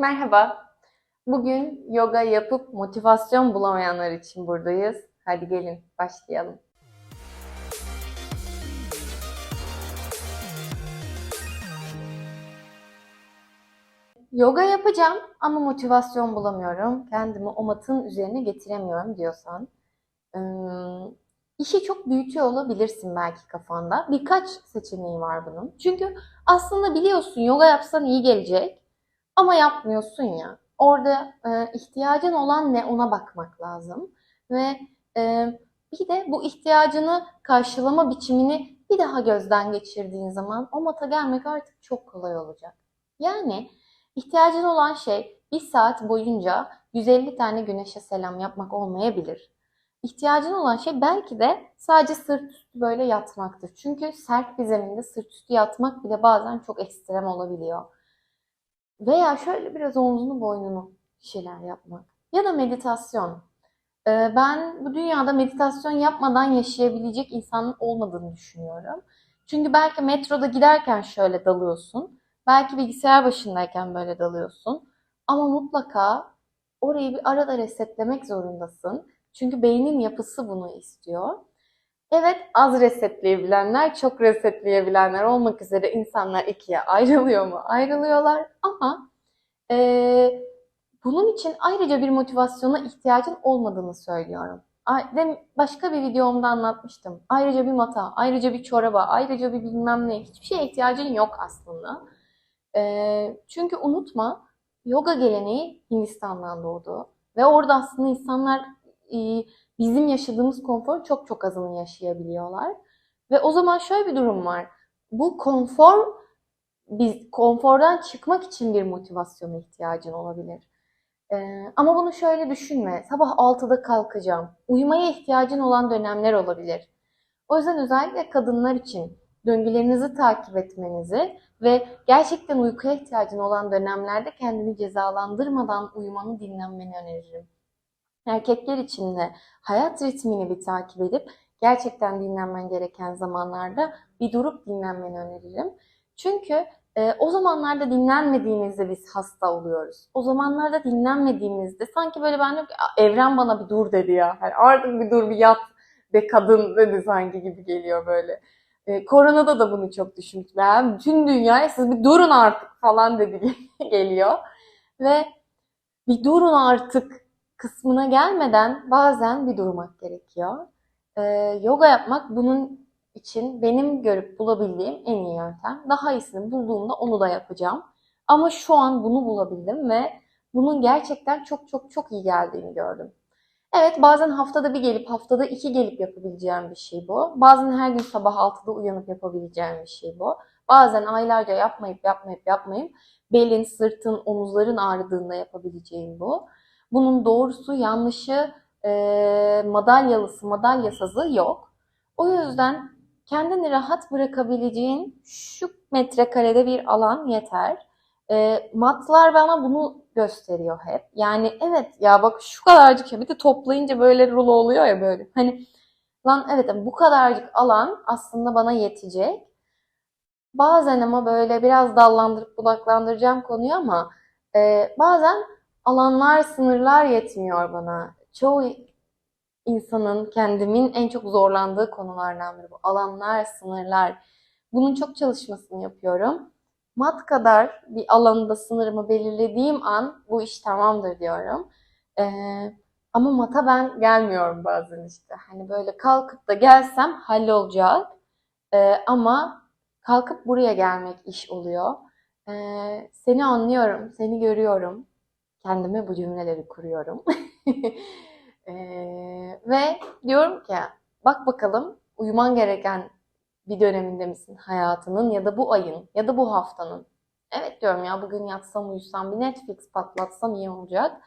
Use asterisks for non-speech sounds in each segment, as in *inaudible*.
Merhaba. Bugün yoga yapıp motivasyon bulamayanlar için buradayız. Hadi gelin başlayalım. Yoga yapacağım ama motivasyon bulamıyorum. Kendimi o matın üzerine getiremiyorum diyorsan. işi çok büyütüyor olabilirsin belki kafanda. Birkaç seçeneği var bunun. Çünkü aslında biliyorsun yoga yapsan iyi gelecek. Ama yapmıyorsun ya. Orada e, ihtiyacın olan ne ona bakmak lazım. Ve e, bir de bu ihtiyacını karşılama biçimini bir daha gözden geçirdiğin zaman o mata gelmek artık çok kolay olacak. Yani ihtiyacın olan şey bir saat boyunca 150 tane güneşe selam yapmak olmayabilir. İhtiyacın olan şey belki de sadece sırt üstü böyle yatmaktır. Çünkü sert bir zeminde sırt üstü yatmak bile bazen çok ekstrem olabiliyor. Veya şöyle biraz omzunu boynunu şeyler yapmak. Ya da meditasyon. Ee, Ben bu dünyada meditasyon yapmadan yaşayabilecek insanın olmadığını düşünüyorum. Çünkü belki metroda giderken şöyle dalıyorsun. Belki bilgisayar başındayken böyle dalıyorsun. Ama mutlaka orayı bir arada resetlemek zorundasın. Çünkü beynin yapısı bunu istiyor. Evet, az resetleyebilenler, çok resetleyebilenler olmak üzere insanlar ikiye ayrılıyor mu? Ayrılıyorlar ama eee, bunun için ayrıca bir motivasyona ihtiyacın olmadığını söylüyorum. Başka bir videomda anlatmıştım. Ayrıca bir mata, ayrıca bir çoraba, ayrıca bir bilmem ne. Hiçbir şeye ihtiyacın yok aslında. Eee, çünkü unutma, yoga geleneği Hindistan'dan doğdu. Ve orada aslında insanlar e, bizim yaşadığımız konforun çok çok azını yaşayabiliyorlar. Ve o zaman şöyle bir durum var. Bu konfor, biz konfordan çıkmak için bir motivasyona ihtiyacın olabilir. Ee, ama bunu şöyle düşünme. Sabah 6'da kalkacağım. Uyumaya ihtiyacın olan dönemler olabilir. O yüzden özellikle kadınlar için döngülerinizi takip etmenizi ve gerçekten uykuya ihtiyacın olan dönemlerde kendini cezalandırmadan uyumanı dinlenmeni öneririm. Erkekler için de hayat ritmini bir takip edip gerçekten dinlenmen gereken zamanlarda bir durup dinlenmeni öneririm. Çünkü e, o zamanlarda dinlenmediğimizde biz hasta oluyoruz. O zamanlarda dinlenmediğimizde sanki böyle ben diyorum ki "Aa, evren bana bir dur dedi ya. Hani artık bir dur bir yat be kadın dedi sanki gibi geliyor böyle. E, koronada da bunu çok. Yani bütün dünyaya siz bir durun artık falan dedi *laughs* geliyor. Ve bir durun artık kısmına gelmeden bazen bir durmak gerekiyor. Ee, yoga yapmak bunun için benim görüp bulabildiğim en iyi yöntem. Daha iyisini bulduğumda onu da yapacağım. Ama şu an bunu bulabildim ve bunun gerçekten çok çok çok iyi geldiğini gördüm. Evet bazen haftada bir gelip haftada iki gelip yapabileceğim bir şey bu. Bazen her gün sabah 6'da uyanıp yapabileceğim bir şey bu. Bazen aylarca yapmayıp yapmayıp yapmayıp belin, sırtın, omuzların ağrıdığında yapabileceğim bu. Bunun doğrusu, yanlışı, e, madalyalısı, madalyasızı yok. O yüzden kendini rahat bırakabileceğin şu metrekarede bir alan yeter. E, matlar bana bunu gösteriyor hep. Yani evet ya bak şu kadarcık de toplayınca böyle rulo oluyor ya böyle. Hani lan evet bu kadarcık alan aslında bana yetecek. Bazen ama böyle biraz dallandırıp budaklandıracağım konuyu ama e, bazen alanlar, sınırlar yetmiyor bana. Çoğu insanın, kendimin en çok zorlandığı konulardan biri bu. Alanlar, sınırlar. Bunun çok çalışmasını yapıyorum. Mat kadar bir alanda sınırımı belirlediğim an bu iş tamamdır diyorum. Ee, ama mata ben gelmiyorum bazen işte. Hani böyle kalkıp da gelsem hallolacak. Ee, ama kalkıp buraya gelmek iş oluyor. Ee, seni anlıyorum, seni görüyorum. Kendime bu cümleleri kuruyorum. *laughs* Ee, ve diyorum ki bak bakalım uyuman gereken bir döneminde misin hayatının ya da bu ayın ya da bu haftanın. Evet diyorum ya bugün yatsam uyusam bir Netflix patlatsam iyi olacak.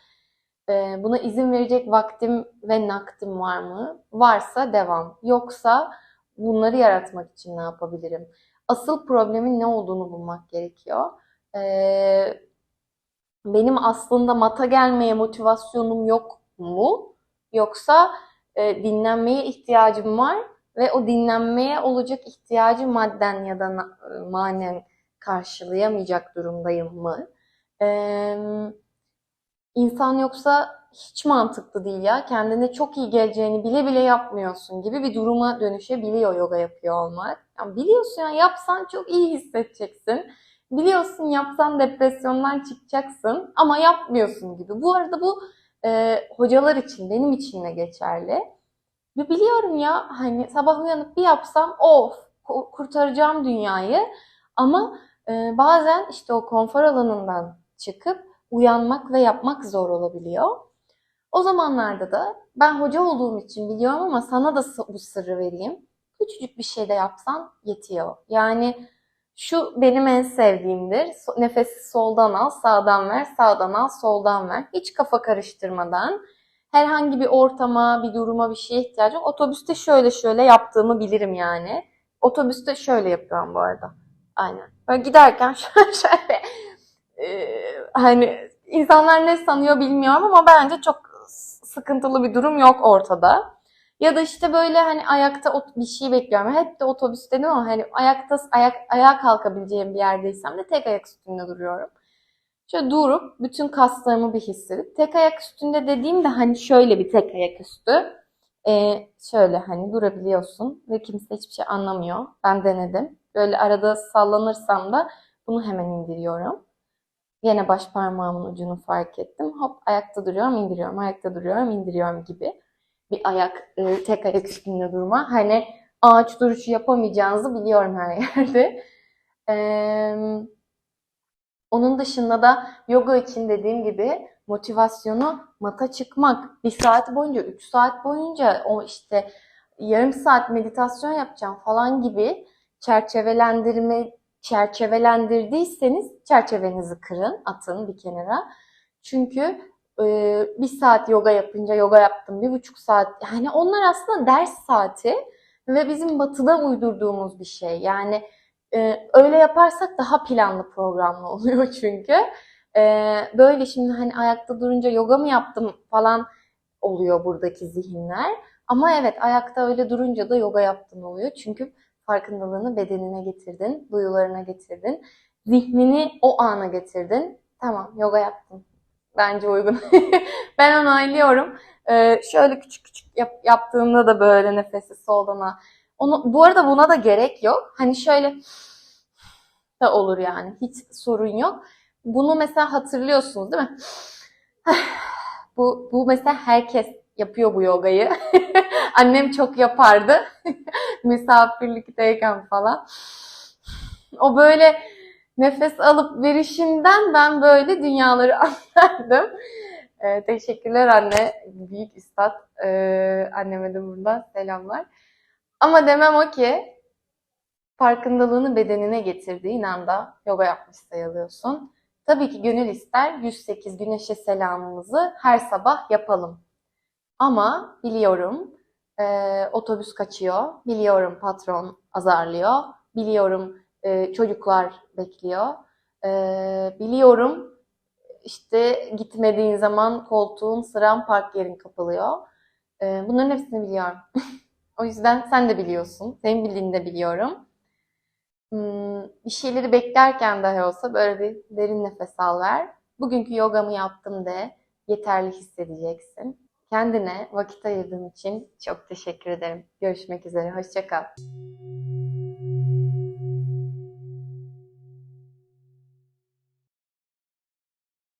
Ee, buna izin verecek vaktim ve nakdim var mı? Varsa devam. Yoksa bunları yaratmak için ne yapabilirim? Asıl problemin ne olduğunu bulmak gerekiyor. Ee, benim aslında mata gelmeye motivasyonum yok mu? Yoksa e, dinlenmeye ihtiyacım var ve o dinlenmeye olacak ihtiyacı madden ya da na- manen karşılayamayacak durumdayım mı? Ee, insan yoksa hiç mantıklı değil ya. Kendine çok iyi geleceğini bile bile yapmıyorsun gibi bir duruma dönüşebiliyor yoga yapıyor olmak. Yani biliyorsun ya yapsan çok iyi hissedeceksin. Biliyorsun yapsan depresyondan çıkacaksın ama yapmıyorsun gibi. Bu arada bu e, hocalar için, benim için de geçerli. Ve biliyorum ya hani sabah uyanıp bir yapsam of ku- kurtaracağım dünyayı. Ama e, bazen işte o konfor alanından çıkıp uyanmak ve yapmak zor olabiliyor. O zamanlarda da ben hoca olduğum için biliyorum ama sana da bu sırrı vereyim. Küçücük bir şey de yapsan yetiyor. Yani şu benim en sevdiğimdir. Nefesi soldan al, sağdan ver, sağdan al, soldan ver. Hiç kafa karıştırmadan herhangi bir ortama, bir duruma, bir şeye ihtiyacım. Otobüste şöyle şöyle yaptığımı bilirim yani. Otobüste şöyle yapıyorum bu arada. Aynen. Böyle giderken *laughs* şöyle şöyle e, hani insanlar ne sanıyor bilmiyorum ama bence çok sıkıntılı bir durum yok ortada. Ya da işte böyle hani ayakta bir şey bekliyorum. Hep de otobüste değil mi? Hani ayakta ayak ayağa kalkabileceğim bir yerdeysem de tek ayak üstünde duruyorum. Şöyle durup bütün kaslarımı bir hissedip tek ayak üstünde dediğimde hani şöyle bir tek ayak üstü. Ee, şöyle hani durabiliyorsun ve kimse hiçbir şey anlamıyor. Ben denedim. Böyle arada sallanırsam da bunu hemen indiriyorum. Yine baş parmağımın ucunu fark ettim. Hop ayakta duruyorum, indiriyorum, ayakta duruyorum, indiriyorum gibi. Bir ayak, e, tek ayak üstünde durma. Hani ağaç duruşu yapamayacağınızı biliyorum her yerde. Ee, onun dışında da yoga için dediğim gibi motivasyonu mata çıkmak. Bir saat boyunca, üç saat boyunca o işte yarım saat meditasyon yapacağım falan gibi çerçevelendirme çerçevelendirdiyseniz çerçevenizi kırın, atın bir kenara. Çünkü e, bir saat yoga yapınca yoga yaptım, bir buçuk saat. Yani onlar aslında ders saati ve bizim batıda uydurduğumuz bir şey. Yani ee, öyle yaparsak daha planlı programlı *laughs* oluyor çünkü. Ee, böyle şimdi hani ayakta durunca yoga mı yaptım falan oluyor buradaki zihinler. Ama evet ayakta öyle durunca da yoga yaptın oluyor. Çünkü farkındalığını bedenine getirdin, duyularına getirdin. Zihnini o ana getirdin. Tamam yoga yaptın. Bence uygun. *laughs* ben onaylıyorum. Ee, şöyle küçük küçük yap, yaptığımda da böyle nefesi soldan al. Onu, bu arada buna da gerek yok. Hani şöyle *sighs* da olur yani. Hiç sorun yok. Bunu mesela hatırlıyorsunuz değil mi? *sighs* Bu, bu mesela herkes yapıyor bu yogayı. *laughs* Annem çok yapardı. *laughs* Misafirlikteyken falan. *sighs* O böyle nefes alıp verişinden ben böyle dünyaları *laughs* anlardım. Ee, teşekkürler anne. Büyük üstad. Ee, anneme de buradan selamlar. Ama demem o ki farkındalığını bedenine getirdiğin anda yoga yapmış sayılıyorsun. Tabii ki gönül ister 108 güneşe selamımızı her sabah yapalım. Ama biliyorum e, otobüs kaçıyor, biliyorum patron azarlıyor, biliyorum e, çocuklar bekliyor, e, biliyorum işte gitmediğin zaman koltuğun, sıran, park yerin kapalıyor. E, bunların hepsini biliyorum. *laughs* O yüzden sen de biliyorsun. Senin bildiğini de biliyorum. Hmm, bir şeyleri beklerken dahi olsa böyle bir derin nefes al ver. Bugünkü yogamı yaptım de yeterli hissedeceksin. Kendine vakit ayırdığın için çok teşekkür ederim. Görüşmek üzere. Hoşça kal.